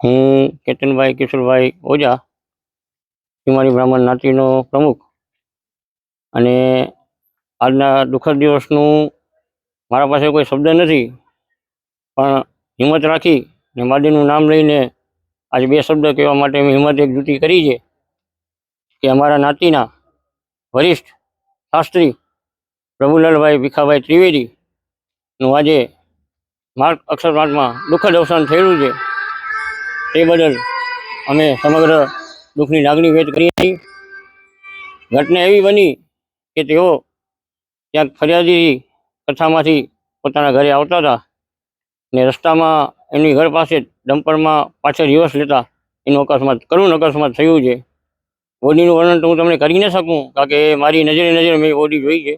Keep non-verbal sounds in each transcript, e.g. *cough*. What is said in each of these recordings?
હું કેતનભાઈ કિશોરભાઈ ઓઝા હિમારી બ્રાહ્મણ જ્ઞાતિનો પ્રમુખ. અને આજના દુઃખદ દિવસનું મારા પાસે કોઈ શબ્દ નથી, પણ હિંમત રાખી ને માડીનું નામ લઈને આજે બે શબ્દ કહેવા માટે મેં હિંમત એક જૂટી કરી છે કે અમારા નાતીના વરિષ્ઠ શાસ્ત્રી પ્રભુલાલભાઈ ભીખાભાઈ ત્રિવેદીનું આજે માર્ગ અક્ષરમાર્ગમાં દુઃખદ અવસાન થયેલું છે. તે બદલ અમે સમગ્ર દુઃખની લાગણી વ્યક્ત કરીએ છીએ. ઘટના એવી બની કે તેઓ ક્યાંક ફરિયાદી કથામાંથી પોતાના ઘરે આવતા હતા ને રસ્તામાં એમની ઘર પાસે ડમ્પરમાં પાછળ રિવર્સ લેતા એનું અકસ્માત, કરુણ અકસ્માત થયું છે. બોડીનું વર્ણન તો હું તમને કરી ન શકું, કારણ કે મારી નજરે નજરે મેં બોડી જોઈ છે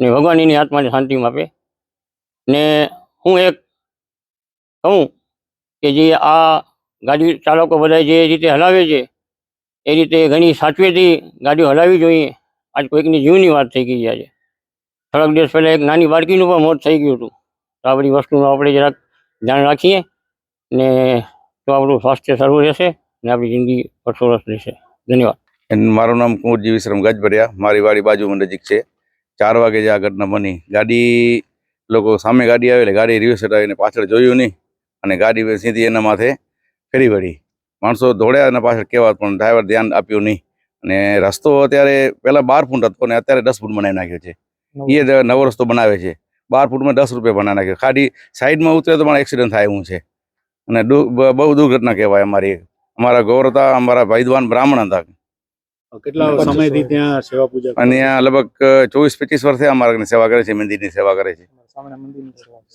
ને ભગવાન એની આત્માને શાંતિ આપે ને હું એક કહું કે જે આ ગાડી ચાલકો બધા જે રીતે હલાવે છે, એ રીતે ઘણી સાચવેથી ગાડીઓ હલાવી જોઈએ. આજ કોઈકની જીવની વાત થઈ ગઈ આજે. થોડાક દિવસ પહેલાં એક નાની બાળકીનું પણ મોત થઈ ગયું હતું. તો આ બધી વસ્તુનું આપણે જરાક ધ્યાન રાખીએ ને તો આપણું સ્વાસ્થ્ય સારું રહેશે ને આપણી જિંદગી વર્ષોરસ રહેશે. ધન્યવાદ. મારું નામ કુંવરજી વિશ્રમ ગજભરિયા. મારી વાડી બાજુમાં નજીક છે. ચાર વાગે જે આ ઘટના બની. ગાડી, લોકો સામે ગાડી આવે એટલે ગાડી રિવર્સ હટાવીને પાછળ જોયું નહીં. અને ગાડી સીધી એના માથે ફેરી વળી. માણસો દોડ્યા અને પાછળ કહેવા પણ ડ્રાઈવર ધ્યાન આપ્યું નહીં. અને રસ્તો અત્યારે પહેલાં બાર ફૂટ હતો ને અત્યારે દસ ફૂટ બનાવી નાખ્યો છે. એ નવો રસ્તો બનાવે છે. બાર ફૂટમાં દસ રૂપિયા બનાવી નાખ્યો. ખાલી સાઈડમાં ઉતરે તો પણ એક્સિડન્ટ થાય એવું છે. અને બહુ દુર્ઘટના કહેવાય અમારી. અમારા ગૌર હતા અમારા ભાઈદવાન બ્રાહ્મણ હતા. કેટલા સમયથી ત્યાં સેવા પૂજા અને ત્યાં લગભગ ચોવીસ પચીસ વર્ષે અમારા સેવા કરે છે મંદિરની સેવા કરે છે.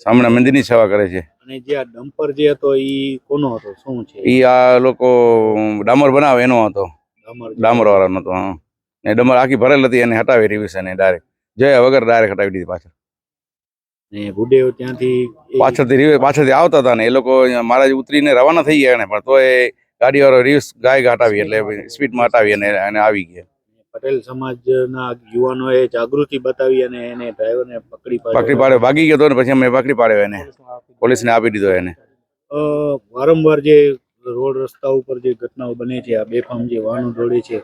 સામણા મંદિરની સેવા કરે છે. અને જે આ ડમ્પર જે હતો એ કોનો હતો? શું છે? એ આ લોકો ડામર બનાવે એનો હતો. ડામર વાળા ડામર વાળાનો હતો હા. ને ડામર આખી ભરેલ હતી એને હટાવી રિવિઝન ડાયરેક્ટ જોયા વગર ડાયરેક્ટ હટાવી દીધી પાછળ. ને ભુદેવ ત્યાંથી પાછળથી રિવે પાછળથી આવતા હતા ને એ લોકો મહારાજ ઉતરીને રવાના થઈ ગયા એને પણ તો એ ગાડીવાળો રિવ્સ ગાય હટાવી એટલે સ્પીડમાં હટાવી અને એને આવી ગયા. પટેલ સમાજના યુવાનોએ જાગૃતિ બતાવી અને એને ડ્રાઈવરને પકડી પાડ્યો. પકડી પાડ્યો ભાગી ગયો હતો ને પછી અમે પકડી પાડ્યો એને. પોલીસને આપી દીધો એને. વારંવાર જે રોડ રસ્તા ઉપર જે ઘટનાઓ બને છે આ બેફામ જે વાહનો દોડે છે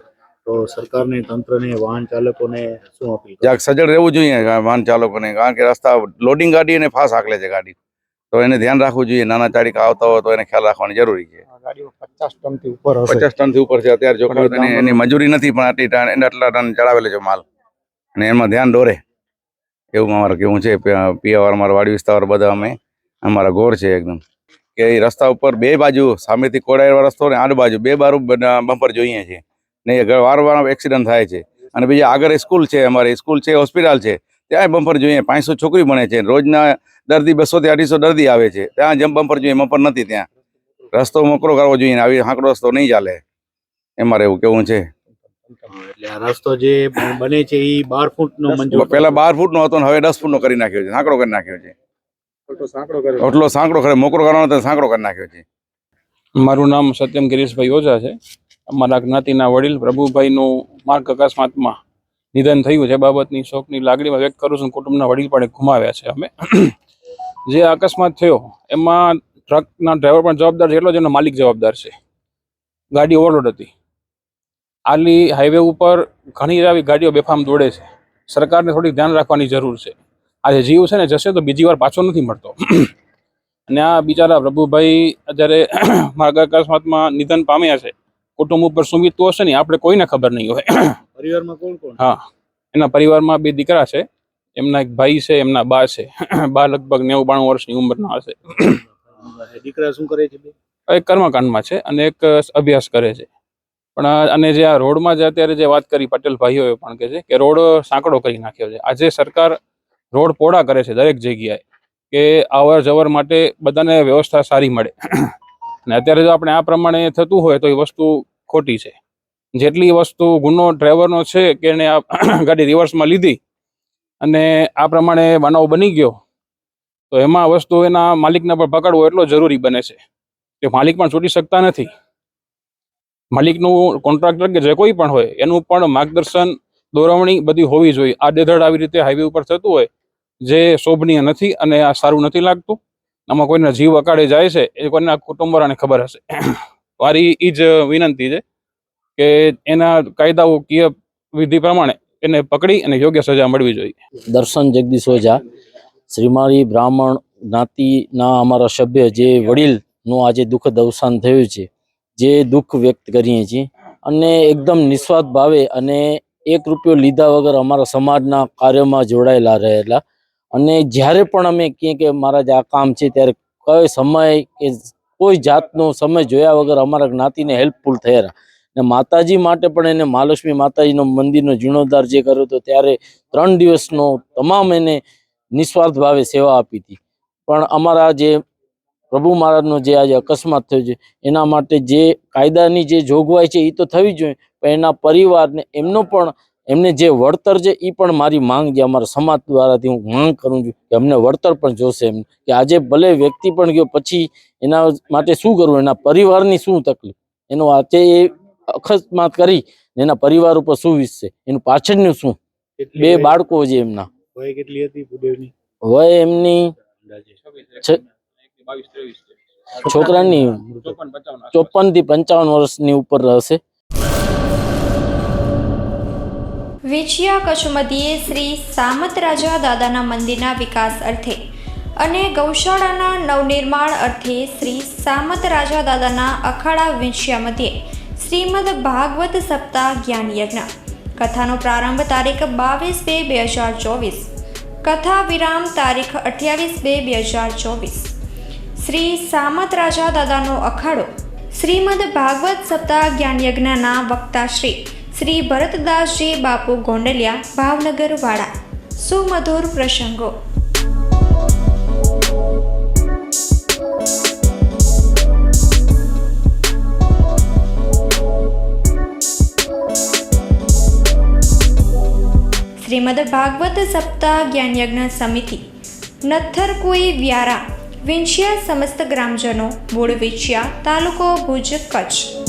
તો સરકારને તંત્રને વાહન ચાલકોને શું અપીલ કરો? સજળ રહેવું જોઈએ વાહન ચાલકોને કારણ કે રસ્તા લોડિંગ ગાડી અને ફાસ્ટ હાકલે છે ગાડી. તો એને ધ્યાન રાખવું જોઈએ નાના ચાડીકા આવતા હોય તો એને ખ્યાલ રાખવાની જરૂરી છે. પચાસ ટનથી ઉપર હશે. પચાસ ટનથી ઉપર છે અત્યારે જો એની- મજૂરી નથી પણ આટલી ટન આટલા ટન ચડાવેલો છે માલ. અને એમાં ધ્યાન દોરે. એવું અમારે કેવું છે પિયાવાર અમારા વાડી વિસ્તાર બધા અમે અમારા ગોળ છે એકદમ. કે એ રસ્તા ઉપર બે બાજુ સામેથી કોડાયેલો રસ્તો ને આડ બાજુ બે બાજુ બમ્પર જોઈએ છે. ને એ વાર વાર એક્સિડન્ટ થાય છે. અને બીજા આગળ સ્કૂલ છે અમારી સ્કૂલ છે હોસ્પિટલ છે. ત્યાં બમ્પર જોઈએ પાંચસો છોકરી ભણે છે. રોજના દર્દી બસો થી અઢીસો દર્દી આવે છે. ત્યાં જમ બમ્પર જોઈએ બમ્પર નથી ત્યાં. રસ્તો મોકળો કરવો જોઈએ ને આવી હાંકડો રસ્તો નહીં ચાલે. એ મારે એવું કેવું છે? એટલે આ રસ્તો જે બને છે એ બાર ફૂટનો મંજૂર પેલા બાર ફૂટનો હતો ને હવે દસ ફૂટનો કરી નાખ્યો છે સાંકડો કરી નાખ્યો છે. એટલો સાંકડો કરે મોકળો કરવાનો સાંકડો કરી નાખ્યો છે. મારું નામ સત્યમ ગિરીશભાઈ ઓઝા છે. અમારા જ્ઞાતિના વડીલ પ્રભુભાઈનું માર્ગ અકસ્માતમાં નિધન થયું છે. બાબતની શોકની લાગણીમાં વ્યક્ત કરું છું કુટુંબના વડીલ પણ ગુમાવ્યા છે અમે. જે અકસ્માત થયો એમાં ટ્રકના ડ્રાઈવર પણ જવાબદાર છે એટલો જ એનો માલિક જવાબદાર છે. ગાડી ઓવરલોડ હતી. આલી હાઈવે ઉપર ઘણી આવી ગાડીઓ બેફામ દોડે છે. સરકારને થોડીક ધ્યાન રાખવાની જરૂર છે. આજે જીવ છે ને જશે તો બીજી વાર પાછો નથી મળતો. અને આ બિચારા પ્રભુભાઈ જ્યારે *coughs* માર્ગ અકસ્માતમાં નિધન પામ્યા છે. કુટુંબ ઉપર સુમિત તો હશે ને આપણે કોઈને ખબર નહીં હોય. *coughs* પરિવારમાં કોણ કોણ? હા એના પરિવારમાં બે દીકરા છે. એમના એક ભાઈ છે એમના બા છે. *coughs* બા લગભગ નેવું બાણું વર્ષની ઉંમરના હશે. દીકરા શું કરે છે? એક કર્મકાંડમાં છે અને એક અભ્યાસ કરે છે. પણ અને જે આ રોડમાં જે અત્યારે જે વાત કરી પટેલ ભાઈઓએ પણ કે છે કે રોડ સાંકડો કરી નાખ્યો છે. આજે સરકાર રોડ પોળા કરે છે દરેક જગ્યાએ કે અવર જવર માટે બધાને વ્યવસ્થા સારી મળે. અને અત્યારે જો આપણે આ પ્રમાણે થતું હોય તો એ વસ્તુ ખોટી છે. જેટલી વસ્તુ ગુનો ડ્રાઈવરનો છે કે એને આ *clears throat* ગાડી રિવર્સમાં લીધી અને આ પ્રમાણે બનાવ બની ગયો તો એમાં વસ્તુ એના માલિકને પણ પકડવો એટલો જરૂરી બને છે કે માલિક પણ છૂટી શકતા નથી. માલિકનું કોન્ટ્રાક્ટર કે જે કોઈ પણ હોય, એનું પણ માર્ગદર્શન, દોરવણી બધી હોવી જોઈએ. આ ડેધડ આવી રીતે હાઈવે ઉપર થતું હોય, જે શોભનીય નથી અને આ સારું નથી લાગતું, આમાં કોઈના જીવ અકાળે જાય છે, એ કોઈના કુટુંબવાળાને ખબર હશે. *coughs* મારી એ જ વિનંતી છે કે એના કાયદાઓ કીય વિધિ પ્રમાણે એને પકડી અને યોગ્ય સજા મળવી જોઈએ. દર્શન જગદીશ ઓઝા શ્રીમાળી બ્રાહ્મણ જ્ઞાતિના અમારા સભ્ય જે વડીલનું આજે દુઃખદ અવસાન થયું છે, જે દુઃખ વ્યક્ત કરીએ છીએ અને એકદમ નિસ્વાર્થ ભાવે અને એક રૂપિયો લીધા વગર અમારા સમાજના કાર્યમાં જોડાયેલા રહેલા. અને જ્યારે પણ અમે કહીએ કે મારા જે આ કામ છે, ત્યારે કયો સમય કે કોઈ જાતનો સમય જોયા વગર અમારા જ્ઞાતિને હેલ્પફુલ થયેલા. ને માતાજી માટે પણ એને મહાલક્ષ્મી માતાજીનો મંદિરનો જીર્ણોદ્ધાર જે કર્યો હતો, ત્યારે ત્રણ દિવસનો તમામ એને નિસ્વાર્થ ભાવે સેવા આપી હતી. પણ અમારા જે પ્રભુ મહારાજનો જે આજે અકસ્માત થયો છે એના માટે જે કાયદાની જે જોગવાઈ છે એ તો થવી જોઈએ. પણ એના પરિવારને એમનો પણ એમને જે વળતર છે એ પણ મારી માંગ છે. અમારા સમાજ દ્વારાથી હું માંગ કરું છું કે અમને વળતર પણ જોશે એમ કે આજે ભલે વ્યક્તિ પણ ગયો પછી એના માટે શું કરવું? એના પરિવારની શું તકલીફ? એનો આજે એ અકસ્માત કરી એના પરિવાર ઉપર શું વીસશે એનું પાછળનું શું? બે બાળકો છે એમના. વય કેટલી હતી ભૂદેવની? વય એમની છોકરાની ચોપનથી પંચાવન વર્ષની ઉપર હશે. વેચિયા કચ્છ મધ્યે શ્રી સામત રાજા દાદાના મંદિરના વિકાસ અર્થે અને ગૌશાળાના નવનિર્માણ અર્થે શ્રી સામત રાજા દાદાના અખાડા વેચિયા મધ્યે શ્રીમદ ભાગવત સપ્તાહ જ્ઞાન યજ્ઞ કથાનો પ્રારંભ તારીખ બાવીસ બે બે હજાર ચોવીસ. કથા વિરામ તારીખ અઠ્યાવીસ બે બે હજાર ચોવીસ. શ્રી સામત રાજા દાદાનો અખાડો. શ્રીમદ ભાગવત સપ્તાહ જ્ઞાન યજ્ઞના વક્તા શ્રી શ્રી ભરતદાસજી બાપુ ગોંડલિયા, ભાવનગર વાડા. સુમધુર પ્રસંગો. શ્રીમદ ભાગવત સપ્તાહ જ્ઞાનયજ્ઞ સમિતિ. નથર કોઈ વ્યારા. વિંછિયા સમસ્ત ગ્રામજનો, મૂળ વિંછિયા, તાલુકો ભુજ, કચ્છ.